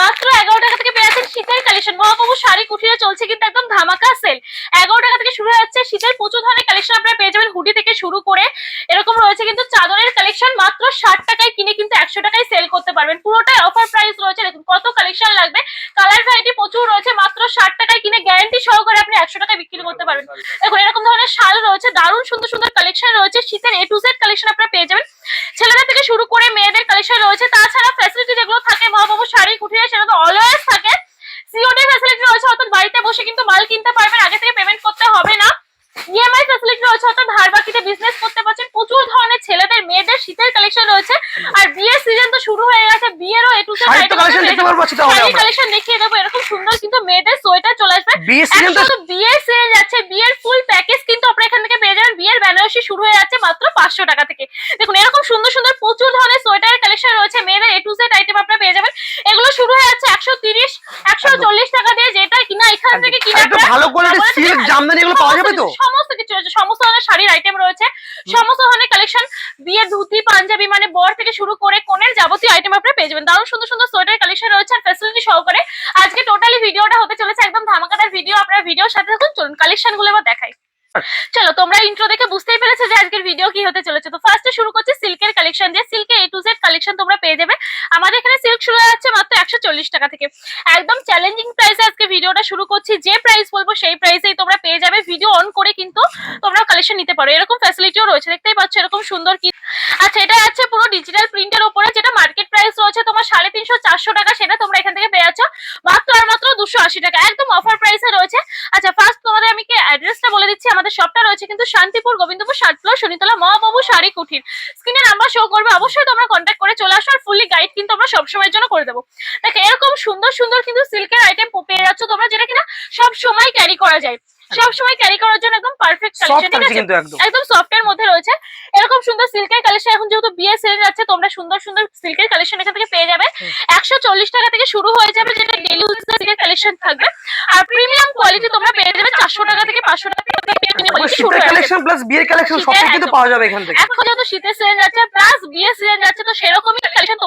মাত্র এগারো টাকা থেকে পেয়ে যাচ্ছেন শীতের কালেকশন। মহাপ্রভু শাড়ি কুঠিরে চলছে কিন্তু একদম ধামাকা সেল এগারো টাকা থেকে শুরু যাচ্ছে শীতের প্রচুর ধরনের কালেকশন আপনারা পেয়ে যাবেন হুডি থেকে শুরু করে। এরকম রয়েছে কিন্তু চাদরের কালেকশন, মাত্র ষাট টাকায় কিনে কিন্তু একশো টাকায় সেল করতে পারবেন। পুরোটাই অফার প্রাইস রয়েছে। দেখুন কত কালেকশন লাগবে। কালার ভ্যারাইটি প্রচুর রয়েছে, মাত্র ষাট টাকায় কিনে গ্যারান্টি সহকারে আপনি একশো টাকায় বিক্রি করতে পারবেন। দেখুন এরকম ধরনের শাল রয়েছে, দারুণ সুন্দর সুন্দর কালেকশন রয়েছে। শীতের এ টু জেড কালেকশন আপনারা পেয়ে যাবেন। ছেলেদের থেকে শুরু করে মেয়েদের কালেকশন রয়েছে। তাছাড়া ফ্যাসিলিটি শাড়ি কুঠিরে সেটা তো অলওয়েজ থাকে। সিওডি ফ্যাসিলিটি রয়েছে অর্থাৎ বাড়িতে বসে কিন্তু মাল কিনতে পারবেন আগে থেকে পেমেন্ট করতে হবে না। ইএমআই ফ্যাসিলিটি রয়েছে অর্থাৎ ধার বাকিতে বিজনেস করতে পারছেন। প্রচুর ধরনের ছেলেদের মেয়েদের শীতের কালেকশন রয়েছে। আর বিয়ের সিজন তো শুরু হয়ে গেছে বিয়েরও এ টু শাড়ির তো কালেকশন দেখিয়ে দেবো এরকম সুন্দর কিন্তু মেয়েদের সোয়েটার চলে আসবে। বিয়ের সিজন তো বিয়ের সিজন যাচ্ছে বিয়ের ফুল প্যাকেজ কিন্তু আপনারা এখান থেকে পেয়ে বিয়ের বেনারসি শুরু হয়ে যাচ্ছে মাত্র পাঁচশো টাকা থেকে। দেখুন এরকম সুন্দর সুন্দর প্রচুর ধরনের সোয়েটারের কালেকশন রয়েছে। মেয়েদের এ টু জেড আইটেম আপনারা পেয়ে যাবেন। এগুলো শুরু হয়ে যাচ্ছে একশো তিরিশ একশো চল্লিশ টাকা দিয়ে যেটা কিনা এখান থেকে কিনা ভালো কোয়ালিটির সিল্ক জামদানি এগুলো পাওয়া যাবে তো? সমস্ত কিছু রয়েছে সমস্ত ধরনের শাড়ির আইটেম রয়েছে। সমস্ত ধরনের কালেকশন বিয়ের ধুতি পাঞ্জাবি মানে বর থেকে শুরু করে কোনের যাবতীয় আইটেম আপনারা পেয়ে যাবেন। দারুণ সুন্দর সুন্দর সোয়েটার কালেকশন রয়েছে আর ফ্যাসিলিটি সহকারে। আজকে টোটালি ভিডিওটা হতে চলেছে একদম ধামাকাদার ভিডিও আপনারা ভিডিওর সাথে থাকুন চলুন কালেকশনগুলো এবার দেখাই। চলো, তোমরা ইন্ট্রো দেখে বুঝতেই পেরেছ যে আজকের ভিডিও কি হতে চলেছে। তো ফার্স্টে শুরু করছি সিল্কের কালেকশন দিয়ে। সিল্কের এ টু জেড কালেকশন তোমরা পেয়ে যাবে। আমাদের এখানে সিল্ক শুরু যাচ্ছে মাত্র একশো চল্লিশ টাকা থেকে। একদম চ্যালেঞ্জিং প্রাইসে আজকে ভিডিওটা শুরু করছি। যে প্রাইস বলব সেই প্রাইসেই তোমরা পেয়ে যাবে। ভিডিও অন করে কিন্তু তোমরা কালেকশন নিতে পারো। এরকম ফ্যাসিলিটিও রয়েছে। দেখতেই পাচ্ছ এরকম সুন্দর কি আচ্ছা এটা আছে পুরো ডিজিটাল প্রিন্টের উপরে যেটা মার্কেট প্রাইস রয়েছে তোমার সাড়ে তিনশো, চারশো টাকা, সেটা তোমরা এখান থেকে পেয়ে যাচ্ছ। মাত্র আর মাত্র দুশো টাকা। একদম অফার প্রাইসে রয়েছে। আচ্ছা ফার্স্ট তোমাদের আমি কি অ্যাড্রেসটা বলে দিচ্ছি? আমাদের শপটা রয়েছে কিন্তু শান্তিপুর, গোবিন্দপুর ষাটফ্লোর শনিতলা, মহাবাবু, শাড়ি কুঠির। স্ক্রিনে নাম্বার শো করবে, অবশ্যই তোমরা কন্ট্যাক্ট করে চলে আসো আর ফুললি গাইড কিন্তু আমরা সবসময়ের জন্য করে দেবো। দেখো, এরকম সুন্দর সুন্দর কিন্তু সিল্কের আইটেম পেয়ে যাচ্ছ তোমরা, যেটা কিনা সব সময় ক্যারি করা যায়। সব সময় ক্যারি করার জন্য একদম পারফেক্ট কালেকশন ঠিক আছে একদম। সফট এর মধ্যে রয়েছে। এরকম সুন্দর সিল্কের কালেকশন এখন যেহেতু বিয়ে যাচ্ছে তোমরা সুন্দর সুন্দর সিল্কের কালেকশন এখান থেকে পেয়ে যাবে। হুম। একশো চল্লিশ টাকা থেকে শুরু হয়ে যাবে যেটা ডেলি ইউজের কালেকশন থাকবে। আর প্রিমিয়াম কোয়ালিটি তোমরা পেয়ে যাবে চারশো টাকা থেকে পাঁচশো টাকা শুরু শীতের কালেকশন প্লাস বিয়ের কালেকশন সব কিন্তু পাওয়া যাবে এখান থেকে। এখন যেহেতু শীতের সিজন যাচ্ছে প্লাস বিয়ে সিজন যাচ্ছে তো সেরকমই কালেকশন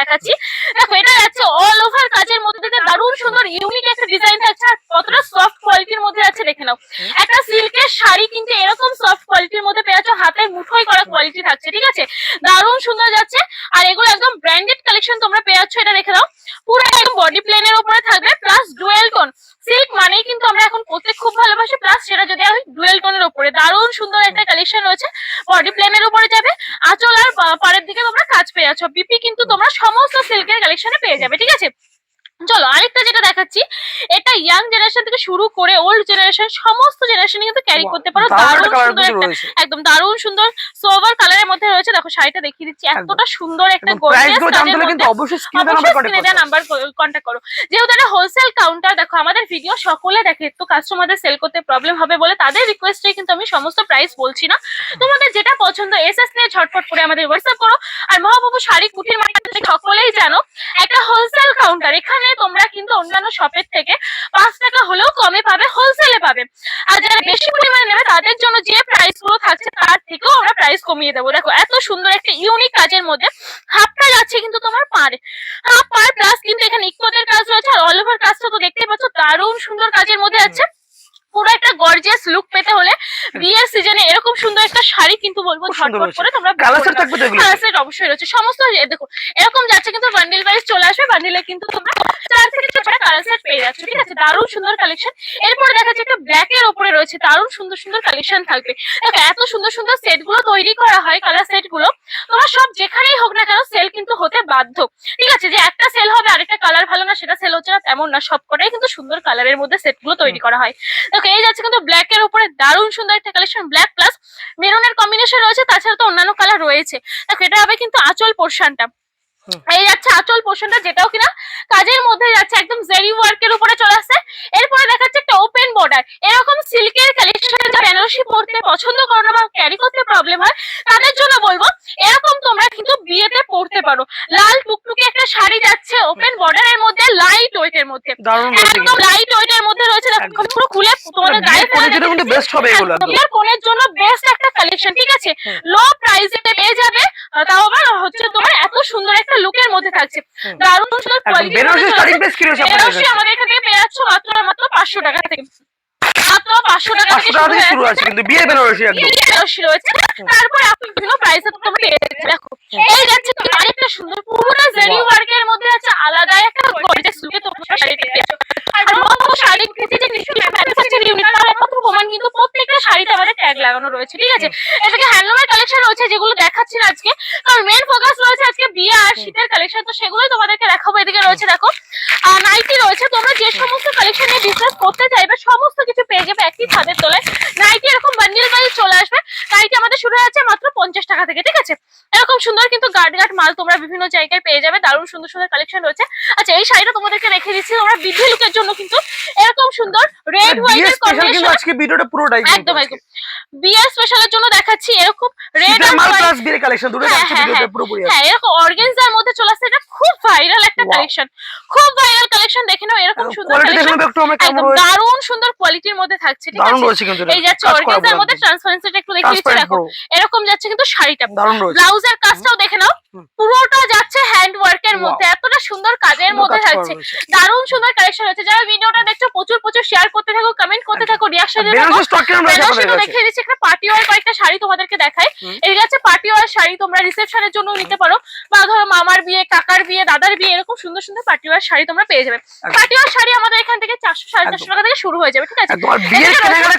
দেখাচ্ছি। দেখো এটা যাচ্ছে অল ওভার কাজের মধ্যে দারুণ সুন্দর ইউনিক একটা ডিজাইন থাকছে আর কতটা সফট কোয়ালিটির মধ্যে আছে দেখে নাও। একটা সিল্কের শাড়ি কিন্তু এরকম সফট কোয়ালিটির মধ্যে পেয়ে যাচ্ছ হাতের মুঠোই করা কোয়ালিটি থাকছে ঠিক আছে? দারুণ সুন্দর যাচ্ছে আর এগুলো একদম ব্র্যান্ডেড কালেকশন তোমরা পেয়ে যাচ্ছ এটা দেখে নাও পুরো একদম বডি প্লেনের উপরে থাকবে প্লাস ডুয়েল টোন সিল্ক মানেই কিন্তু আমরা এখন প্রত্যেক খুব ভালোবাসি প্লাস সেটা যদি আমি ডুয়েল টোনের উপরে দারুণ সুন্দর একটা কালেকশন রয়েছে বডি প্লেনের উপরে যাবে। আঁচল আর পাড়ের দিকে তোমরা কাজ পেয়ে যাচ্ছ বিপি কিন্তু তোমরা সমস্ত সিল্কের কালেকশনে পেয়ে যাবে ঠিক আছে? চলো আরেকটা যেটা দেখাচ্ছি এটা ইয়াং জেনারেশন থেকে শুরু করে ওল্ড জেনারেশন সমস্ত জেনারেশনে কিন্তু ক্যারি করতে পারো। দারুণ সুন্দর একটা একদম দারুণ সুন্দর সোভার কালারের মধ্যে রয়েছে। দেখো শাড়িটা দেখিয়ে দিচ্ছি। এতটা সুন্দর একটা প্রাইস গর্জিয়াস কাজের মধ্যে অবশ্যই স্ক্রিনে নাম্বার কন্টাক্ট দেওয়া নাম্বার কন্ট্যাক্ট করো। যেহেতু এটা হোলসেল কাউন্টার দেখো আমাদের ভিডিও সকলে দেখে তো কাস্টমারদের সেল করতে প্রবলেম হবে বলে তাদের রিকোয়েস্টে কিন্তু আমি সমস্ত প্রাইস বলছি না। তোমাদের যেটা পছন্দ এসএস নিয়ে ঝটপট করে আমাদের হোয়াটসঅ্যাপ করো। আর মহাবাবু শাড়ি কুটির মার্কেট সকলেই জানো একটা হোলসেল কাউন্টার এখানে তোমরা কিন্তু অন্যান্য শপের থেকে পাঁচ টাকা হলেও কমে পাবে হোলসেলে পাবে। আর যারা বেশি পরিমাণে নেবে, তাদের জন্য যে প্রাইসগুলো থাকছে, তার থেকেও আমরা প্রাইস কমিয়ে দেবো। দেখো, এত সুন্দর একটা ইউনিক কাজের মধ্যে হাফটা যাচ্ছে কিন্তু তোমার পারে হাফ পার প্লাস কিন্তু এখানে ইকোদের কাজ রয়েছে, আর অল ওভার কাজটা তো দেখতেই পাচ্ছ, দারুণ সুন্দর কাজের মধ্যে আছে। পুরো একটা গর্জিয়াস লুক পেতে হলে বিয়ের সিজনে এরকম সুন্দর একটা শাড়ি কিন্তু বলব ঝটপট করে তোমরা কালার সেট থাকবে তো এগুলো কালার অবশ্যই রয়েছে। সমস্ত দেখো এরকম যাচ্ছে কিন্তু বান্ডিল ওয়াইজ চলে আসবে। বান্ডিলে কিন্তু তোমরা চার থেকে কালার সেট পেয়ে যাচ্ছ ঠিক আছে? দারুণ সুন্দর কালেকশন এরপরে দেখা যাচ্ছে একটা ব্ল্যাক এর উপরে রয়েছে দারুণ সুন্দর সুন্দর কালেকশন থাকবে। দেখো এত সুন্দর সুন্দর সেটগুলো তৈরি করা হয় কালার সেটগুলো। তোমরা সব যেখানেই হোক না কেন সেল কিন্তু হতে বাধ্য। ঠিক আছে? যে একটা সেল হবে আরেকটা কালার ভালো না সেটা সেল হচ্ছে না তেমন না। সবকটাই কিন্তু সুন্দর কালারের মধ্যে সেটগুলো তৈরি করা হয়। দেখো এই যাচ্ছে কিন্তু ব্ল্যাক এর উপরে দারুণ সুন্দর একটা কালেকশন ব্ল্যাক প্লাস মেরুনের কম্বিনেশন রয়েছে তাছাড়া তো অন্যান্য কালার রয়েছে। দেখো এটা হবে কিন্তু আঁচল পোর্শনটা। এই যাচ্ছে আঁচল পোর্শনটা যেটাও কিনা কাজের মধ্যে যাচ্ছে একদম জেরি ওয়ার্কের উপরে চলে আসছে। এরপরে দেখাচ্ছে একটা ওপেন বর্ডার এরকম সিল্কের কালেকশন বেনারসি পরতে পছন্দ করো না বা ক্যারি করতে প্রবলেম হয় তাদের জন্য বলব এরকম তোমরা কিন্তু বিয়েতে পরতে পারো। লাল টুকটুকে একটা শাড়ি যাচ্ছে ওপেন বর্ডারের মধ্যে লাইট ওয়েটের মধ্যে। দারুণ রয়েছে একদম লাইট ওয়েটের মধ্যে একদম। পুরো খুলে তোমাদের গায়ে কিন্তু বেস্ট হবে এগুলো। বিয়ের কোণের জন্য বেস্ট একটা কালেকশন ঠিক আছে। লো প্রাইসে পেয়ে যাবে। তাও আবার হচ্ছে তোমার এত সুন্দর একটা লুকের মধ্যে থাকছে। দারুণ সুন্দর কোয়ালিটি বেনারসি স্টার্টিং প্রাইস কি রয়েছে বেনারসি আমাদের এখান পেয়ে যাচ্ছ মাত্র মাত্র পাঁচশো টাকা থেকে। মাত্র পাঁচশো টাকা পাঁচশো টাকা থেকে শুরু আছে কিন্তু বিয়ে বেনারসি একদম। বেনারসি রয়েছে। তারপরে আপনি বিভিন্ন প্রাইসে তোমরা পেয়ে দেখো। এই যাচ্ছে আরেকটা সুন্দর পুরো জেরি Wow. ওয়ার্কের মধ্যে আছে আলাদা একটা গর্জিয়াস লুকে তোমরা শাড়ি পেয়ে যাচ্ছ আর আমার শাড়ি কিনতে যে নিশ্চয়ই ম্যানুফ্যাকচার ইউনিট তার একমাত্র প্রমাণ কিন্তু প্রত্যেকটা শাড়িতে আমাদের ট্যাগ লাগানো রয়েছে ঠিক আছে এটাকে হ্যান্ডলুমের কালেকশন রয়েছে যেগুলো দেখাচ্ছি না আজকে কারণ মেন ফোকাস রয়েছে আজকে বিয়ে আর শীতের কালেকশন তো সেগুলোই তোমাদেরকে দেখাবো এদিকে রয়েছে দেখো আর নাইটি রয়েছে তোমরা যে সমস্ত কালেকশন নিয়ে বিজনেস করতে চাইবে সমস্ত কিছু পেয়ে যাবে একই ছাদের তলায় নাইটি এরকম বান্ডিল বাই চলে আসবে নাইটি আমাদের শুরু হচ্ছে মাত্র পঞ্চাশ টাকা থেকে ঠিক আছে এরকম সুন্দর কিন্তু গার্ড গার্ড মাল তোমরা বিভিন্ন জায়গায় পেয়ে যাবে। দারুণ সুন্দর সুন্দর কালেকশন রয়েছে। আচ্ছা এই শাড়িটা তোমাদেরকে রেখে দিচ্ছি। তোমরা বৃদ্ধি লুকের জন্য কিন্তু এরকম সুন্দর রেড হোয়াইটের স্পেশাল কিন্তু কম্বিনেশন আজকে ভিডিওটা পুরোটাই একদম একদম। বিয়ের স্পেশালের জন্য দেখাচ্ছি এরকম রেড আর মাল হোয়াইট প্লাস বিয়ের কালেকশন দুটো হ্যাঁ, হ্যাঁ, ভিডিওতে হ্যাঁ। পুরোপুরি হ্যাঁ এরকম অর্গেনজার মধ্যে চলে আসছে। এটা খুব ভাইরাল একটা কালেকশন খুব ভাইরাল কালেকশন দেখে নাও এরকম সুন্দর কোয়ালিটি কালেকশন একদম দারুণ সুন্দর কোয়ালিটির মধ্যে থাকছে ঠিক আছে। এই যাচ্ছে অর্গেনজার মধ্যে। ট্রান্সপারেন্সিটা একটু দেখিয়ে দিচ্ছি দেখো। এরকম যাচ্ছে কিন্তু শাড়িটা। ব্লাউজের কাজটাও দেখে নাও পুরোটা যাচ্ছে হ্যান্ড ওয়ার্কের. মধ্যে এতটা সুন্দর কাজের মধ্যে থাকছে দারুণ সুন্দর কালেকশন হচ্ছে যারা ভিডিওটা দেখছ প্রচুর প্রচুর শেয়ার করতে থাকো কমেন্ট করতে থাকো রিয়াকশন দেখিয়ে দিচ্ছি এখানে পার্টি ওয়ার কয়েকটা শাড়ি তোমাদেরকে দেখাই। হুম। এই আছে পার্টি ওয়ার শাড়ি তোমরা রিসেপশনের জন্য নিতে পারো। বা ধরো মামার বিয়ে কাকার বিয়ে দাদার বিয়ে এরকম সুন্দর সুন্দর পার্টি ওয়ার শাড়ি তোমরা পেয়ে যাবে। পার্টি ওয়ার শাড়ি আমাদের এখান থেকে চারশো সাড়ে চারশো। টাকা থেকে শুরু হয়ে যাবে ঠিক আছে?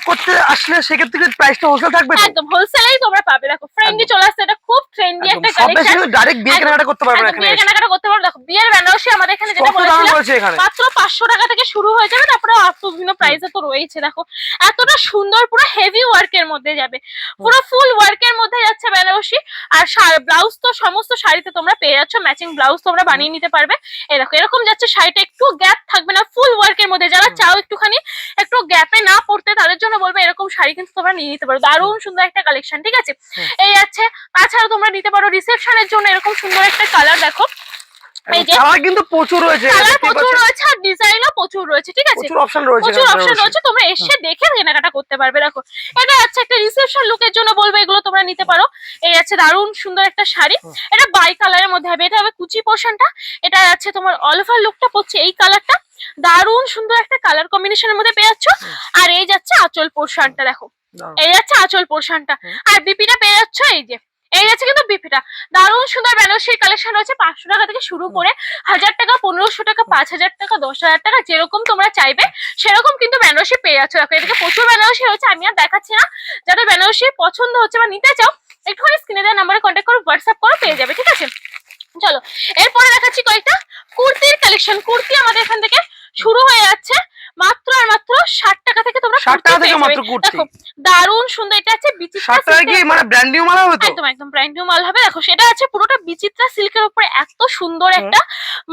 করতে আসলে সেক্ষেত্রে প্রাইসটা হোলসেল থাকবে একদম হোলসেলেই তোমরা পাবে। দেখো ফ্রেন্ডলি চলে আসছে এটা খুব ট্রেন্ডি একটা কালেকশন ডাইরেক্ট বিয়ে কেনাকাটা করতে পারবেন এখানে বিয়ের কেনাকাটা করতে পারো দেখো বিয়ের বেনারসি আমাদের এখানে যেটা বলেছিলাম মাত্র পাঁচশো টাকা থেকে শুরু হয়ে যাবে তারপরে বিভিন্ন প্রাইসে তো রয়েছে। দেখো এতটা সুন্দর পুরো হেভি ওয়ার্কের মধ্যে যাবে। পুরো ফুল ওয়ার্কের মধ্যে যাচ্ছে বেনারসি। আর ব্লাউজ তো সমস্ত শাড়িতে তোমরা পেয়ে যাচ্ছ ম্যাচিং ব্লাউজ তোমরা বানিয়ে নিতে পারবে। দেখো এরকম যাচ্ছে শাড়িটা একটু গ্যাপ থাকবে না ফুল ওয়ার্কের মধ্যে। যারা চাও একটুখানি একটু গ্যাপে না পড়তে তাদের জন্য বলব এরকম শাড়ি কিন্তু তোমরা নিয়ে নিতে পারো। দারুণ সুন্দর একটা কালেকশন ঠিক আছে? এই আছে তাছাড়া তোমরা নিতে পারো রিসেপশনের জন্য এরকম সুন্দর একটা কালার দেখো। এই কালার কিন্তু প্রচুর রয়েছে কালার প্রচুর রয়েছে আর ডিজাইনও প্রচুর রয়েছে ঠিক আছে? প্রচুর অপশন রয়েছে প্রচুর অপশন রয়েছে তোমরা এসে দেখে কেনাকাটা করতে পারবে দেখো। এটা আছে একটা রিসেপশন লুকের জন্য বলব এগুলো তোমরা নিতে পারো। এই আছে দারুণ সুন্দর একটা শাড়ি। এটা বাই কালারের মধ্যে হবে এটা হবে কুচি পোর্শনটা এটা আছে তোমার অল ওভার লুকটা পড়ছে এই কালারটা দারুণ সুন্দর একটা কালার কম্বিনেশনের মধ্যে পেয়ে যাচ্ছ। আর এই যাচ্ছে আঁচল পোর্শনটা দেখো। এই যাচ্ছে আঁচল পোর্শনটা। আর বিপিটা পেয়ে যাচ্ছ এই যে। এই যাচ্ছে কিন্তু বিপিটা। দারুণ সুন্দর বেনারসির কালেকশন রয়েছে পাঁচশো টাকা থেকে শুরু করে হাজার টাকা পনেরোশো টাকা পাঁচ হাজার টাকা দশ হাজার টাকা যেরকম তোমরা চাইবে সেরকম কিন্তু বেনারসি পেয়ে যাচ্ছ। দেখো এদিকে প্রচুর বেনারসি রয়েছে আমি আর দেখাচ্ছি না। যাদের বেনারসি পছন্দ হচ্ছে বা নিতে চাও একটুখানি স্ক্রিনে দেওয়া নাম্বারে কন্ট্যাক্ট করো হোয়াটসঅ্যাপ করো পেয়ে যাবে ঠিক আছে? চলো এরপরে দেখাচ্ছি কয়েকটা কুর্তির কালেকশন কুর্তি আমাদের এখান থেকে শুরু হয়ে যাচ্ছে মাত্র আর মাত্র ষাট টাকা থেকে তোমরা 60 টাকা থেকে মাত্র কুর্তি। দারুণ সুন্দর এটা আছে বিচিত্রা ষাট টাকা কি মানে ব্র্যান্ড নিউ মাল হবে তো? একদম একদম ব্র্যান্ড নিউ মাল হবে। দেখো সেটা আছে পুরোটা বিচিত্রা সিল্কের উপরে। এত সুন্দর একটা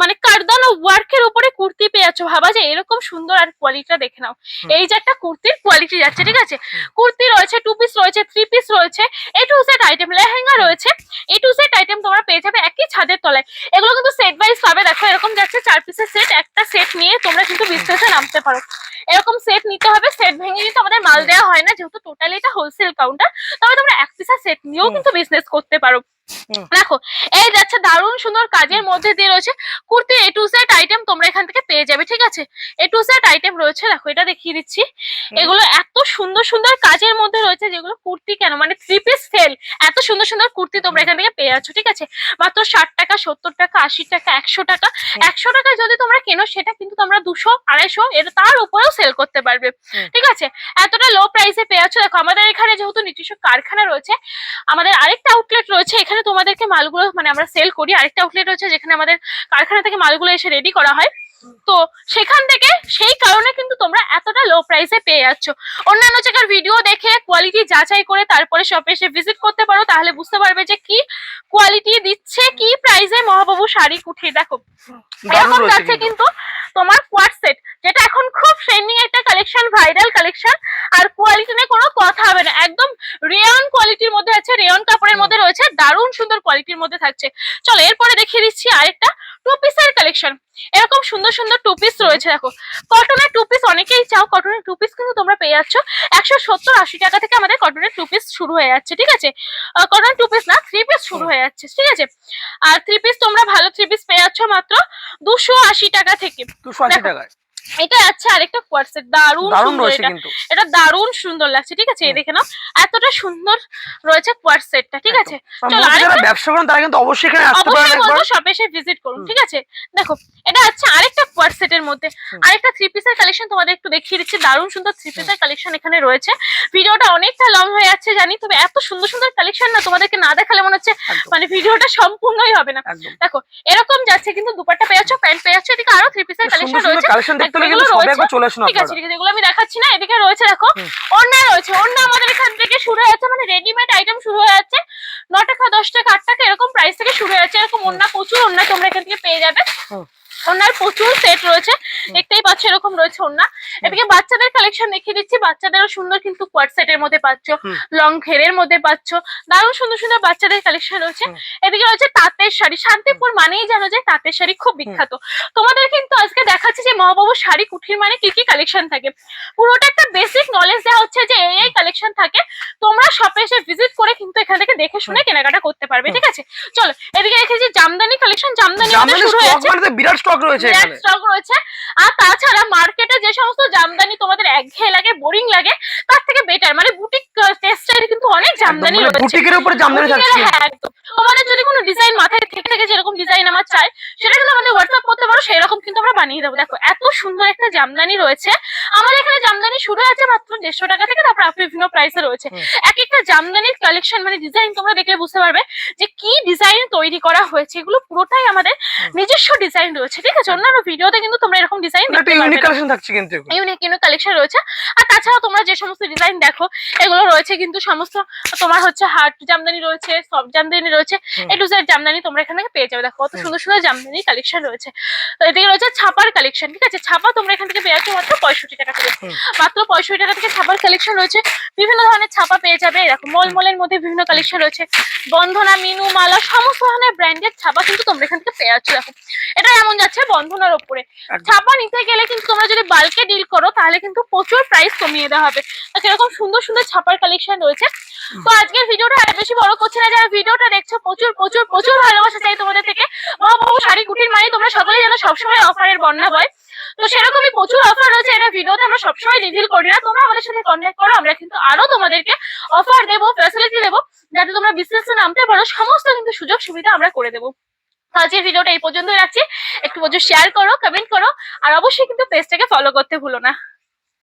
মানে কারদানো ওয়ার্কের উপরে কুর্তি পেয়ে যাচ্ছ ভাবা যে এরকম সুন্দর আর কোয়ালিটিটা দেখে নাও। এই যে একটা কুর্তির কোয়ালিটি যাচ্ছে ঠিক আছে? কুর্তি রয়েছে টু পিস রয়েছে থ্রি পিস রয়েছে এ টু সেট আইটেম লেহেঙ্গা রয়েছে এ টু সেট আইটেম তোমরা পেয়ে যাবে একই ছাদের তলায়। এগুলো কিন্তু সেট ওয়াইজ পাবে দেখো এরকম যাচ্ছে চার পিসের সেট একটা সেট নিয়ে তোমরা কিন্তু বিজনেসে নামতে পারো এরকম সেট নিতে হবে সেট ভেঙে কিন্তু আমাদের মাল দেওয়া হয় না যেহেতু টোটালি এটা হোলসেল কাউন্টার তবে তোমরা এক পিসা সেট নিয়েও কিন্তু বিজনেস করতে পারো। দেখো এই যাচ্ছে দারুণ সুন্দর কাজের মধ্যে দিয়ে রয়েছে। কুর্তি এ টু সেট আইটেম তোমরা এখান থেকে পেয়ে যাবে ঠিক আছে? এ টু সেট আইটেম রয়েছে দেখো এটা দেখিয়ে দিচ্ছি। এগুলো এত সুন্দর সুন্দর কাজের মধ্যে রয়েছে যেগুলো কুর্তি কেন? মানে থ্রি পিস সেল এত সুন্দর সুন্দর কুর্তি তোমরা এখান থেকে পেয়ে যাচ্ছ ঠিক আছে? মাত্র ষাট টাকা সত্তর টাকা আশি টাকা একশো টাকা। একশো টাকা যদি তোমরা কেনো সেটা কিন্তু তোমরা দুশো আড়াইশো এর তার উপরেও সেল করতে পারবে ঠিক আছে? এতটা লো প্রাইসে পেয়ে যাচ্ছ। দেখো আমাদের এখানে যেহেতু নিজস্ব কারখানা রয়েছে আমাদের আরেকটা আউটলেট রয়েছে এখানে তোমাদেরকে মালগুলো মানে আমরা সেল করি। আরেকটা আউটলেট রয়েছে যেখানে আমাদের কারখানা থেকে মালগুলো এসে রেডি করা হয়। তো সেখান থেকে সেই কারণে কিন্তু তোমরা এতটা লো প্রাইসে পেয়ে যাচ্ছ। অন্যান্য জায়গার ভিডিও দেখে কোয়ালিটি যাচাই করে তারপরে শপে এসে ভিজিট করতে পারো। তাহলে বুঝতে পারবে যে কি কোয়ালিটি দিচ্ছে কি প্রাইসে মহাবাবু শাড়ি কুঠিয়ে। দেখো এরকম যাচ্ছে কিন্তু। তোমার কোয়াড সেট যেটা এখন খুব ট্রেন্ডিং একটা কালেকশন ভাইরাল কালেকশন আর কোয়ালিটি নিয়ে কোনো কথা হবে না। রেয়ন কোয়ালিটির মধ্যে আছে রেয়ন কাপড়ের মধ্যে রয়েছে দারুণ সুন্দর কোয়ালিটির মধ্যে থাকছে। চলো এরপরে দেখিয়ে দিচ্ছি আরেকটা টু পিসের কালেকশন এরকম সুন্দর সুন্দর টু পিস রয়েছে দেখো। কটনের টু পিস অনেকেই চাও কটনের টু পিস কিন্তু তোমরা পেয়ে যাচ্ছ। একশো সত্তর আশি টাকা থেকে আমাদের কটনের টু পিস শুরু হয়ে যাচ্ছে ঠিক আছে? কটন টু পিস না থ্রি পিস শুরু হয়ে যাচ্ছে ঠিক আছে? আর থ্রি পিস তোমরা ভালো থ্রি পিস পেয়ে যাচ্ছ মাত্র দুশো আশি টাকা থেকে। দুশো আশি টাকায়। এটা আছে আরেকটা কোয়ার্সেট দারুণ দারুণ সুন্দর রয়েছে এটা। কিন্তু। এটা দারুণ সুন্দর লাগছে ঠিক আছে? এই। দেখে নাও এতটা সুন্দর রয়েছে কোয়ার্সেটটা ঠিক আছে? চলো, আরেকটা- ব্যবসা করেন তারা কিন্তু অবশ্যই এখানে আসতে পারেন একবার। শপে এসে ভিজিট করুন ঠিক আছে? দেখো এটা আছে আরেকটা কোয়ার সেটের মধ্যে। আরেকটা থ্রি পিসের কালেকশন তোমাদের একটু দেখিয়ে দিচ্ছি। দারুণ সুন্দর থ্রি পিসের কালেকশন এখানে রয়েছে। ভিডিওটা অনেকটা লং হয়ে যাচ্ছে জানি তবে এত সুন্দর সুন্দর কালেকশন না তোমাদেরকে না দেখালে মনে হচ্ছে মানে ভিডিওটা সম্পূর্ণই হবে না। দেখো এরকম যাচ্ছে কিন্তু দুপাট্টা পেয়ে যাচ্ছ প্যান্ট পেয়ে যাচ্ছ এদিকে আরও থ্রি পিসের কালেকশন রয়েছে। কালেকশন দেখতে হলে এগুলো কিন্তু সবে একবার চলে আসুন ঠিক আছে ঠিক আছে এগুলো আমি দেখাচ্ছি না এদিকে রয়েছে দেখো। হুম। রয়েছে অন্যা আমাদের এখান থেকে শুরু হয়ে যাচ্ছে মানে রেডিমেড আইটেম শুরু হয়ে যাচ্ছে। ন টাকা দশ টাকা আট টাকা এরকম প্রাইস থেকে শুরু হয়ে যাচ্ছে এরকম অন্য প্রচুর অন্য তোমরা এখান থেকে পেয়ে যাবে। ওনার প্রচুর সেট রয়েছে। দেখতেই পাচ্ছ এরকম রয়েছে ওনা এদিকে বাচ্চাদের কালেকশন দেখিয়ে দিচ্ছি। বাচ্চাদেরও সুন্দর কিন্তু কোয়াড সেটের মধ্যে পাচ্ছ। লং ঘেরের মধ্যে পাচ্ছ। দারুণ সুন্দর সুন্দর বাচ্চাদের কালেকশন রয়েছে। এদিকে রয়েছে তাঁতের শাড়ি। শান্তিপুর মানেই জানো যে তাঁতের শাড়ি খুব বিখ্যাত। তোমাদের কিন্তু আজকে দেখাচ্ছি যে মহাবাবু শাড়ি কুঠির মানে কি কি কালেকশন থাকে। পুরোটা একটা বেসিক নলেজ দেওয়া হচ্ছে যে এই এই কালেকশন থাকে। তোমরা শপে এসে ভিজিট করে কিন্তু এখান থেকে দেখে শুনে কেনাকাটা করতে পারবে ঠিক আছে? চলো এদিকে রেখেছি জামদানি কালেকশন জামদানি শুরু হয়েছে। বিরাট স্টক রয়েছে এখানে। স্টক রয়েছে। আর তাছাড়া মার্কেটে যে সমস্ত জামদানি তোমাদের একঘেয়ে লাগে বোরিং লাগে তার থেকে বেটার মানে বুটিক টেস্টের কিন্তু অনেক জামদানি মানে রয়েছে। বুটিকের উপরে জামদানি থাকছে। হ্যাঁ, একদম। তোমাদের যদি কোনো ডিজাইন মাথায় থেকে থাকে যেরকম ডিজাইন আমার চাই সেটা কিন্তু আমাদের হোয়াটসঅ্যাপ করতে পারো সেই রকম কিন্তু আমরা বানিয়ে দেবো। দেখো এত সুন্দর একটা জামদানি রয়েছে। আমাদের এখানে জামদানি শুরু আছে মাত্র দেড়শো টাকা থেকে তারপর বিভিন্ন প্রাইসে রয়েছে। এক একটা জামদানির কালেকশন মানে ডিজাইন তোমরা দেখলে বুঝতে পারবে যে কি ডিজাইন তৈরি করা হয়েছে। এগুলো পুরোটাই আমাদের নিজস্ব ডিজাইন রয়েছে। ঠিক আছে অন্যান্য ভিডিওতে কিন্তু তোমরা এরকম ডিজাইন দেখতে পারবে। ইউনিক কালেকশন থাকছে কিন্তু। ইউনিক ইউনিক কালেকশন রয়েছে। আর তাছাড়া তোমরা যে সমস্ত ডিজাইন দেখো এগুলো রয়েছে কিন্তু সমস্ত তোমার হচ্ছে হার্ট জামদানি রয়েছে সফট জামদানি রয়েছে। এ টু জেড জামদানি তোমরা এখান থেকে পেয়ে যাবে। দেখো কত সুন্দর সুন্দর জামদানি কালেকশন রয়েছে। তো এদিকে রয়েছে ছাপার কালেকশন ঠিক আছে? ছাপা তোমরা এখান থেকে পেয়ে যাচ্ছ মাত্র পঁয়ষট্টি টাকা করে মাত্র পঁয়ষট্টি টাকা থেকে ছাপার কালেকশন রয়েছে। বিভিন্ন ধরনের ছাপা পেয়ে যাবে। দেখো মলমলের মধ্যে বিভিন্ন কালেকশন রয়েছে। বন্ধনা মিনু মালা সমস্ত ধরনের ব্র্যান্ডের ছাপা কিন্তু তোমরা এখান থেকে পেয়ে যাচ্ছ। দেখো এটা এমন যাচ্ছে বন্ধনার ওপরে। ছাপা নিতে গেলে কিন্তু তোমরা যদি বাল্কে ডিল করো তাহলে কিন্তু প্রচুর প্রাইস কমিয়ে দেওয়া হবে। এরকম সুন্দর সুন্দর ছাপার কালেকশন রয়েছে। তো আজকের ভিডিওটা আর বেশি বড় করছি না। যারা ভিডিওটা দেখছ প্রচুর প্রচুর প্রচুর ভালোবাসা চাই তোমাদের থেকে। মহাবাবু শাড়ি কুটির মানে তোমরা সকলেই যেন সবসময় অফারের বন্যা বয় তো সেরকমই প্রচুর অফার রয়েছে। এটা ভিডিওতে আমরা সবসময় রিভিল করি না। তোমরা আমাদের সাথে কন্ট্যাক্ট করো। আমরা কিন্তু আরও তোমাদেরকে অফার দেবো ফ্যাসিলিটি দেবো যাতে তোমরা বিজনেসে নামতে পারো। সমস্ত কিন্তু সুযোগ সুবিধা আমরা করে দেবো। আজকের ভিডিওটা এই পর্যন্তই রাখছি। একটু প্রচুর শেয়ার করো কমেন্ট করো, আর অবশ্যই কিন্তু পেজটাকে ফলো করতে ভুলো না।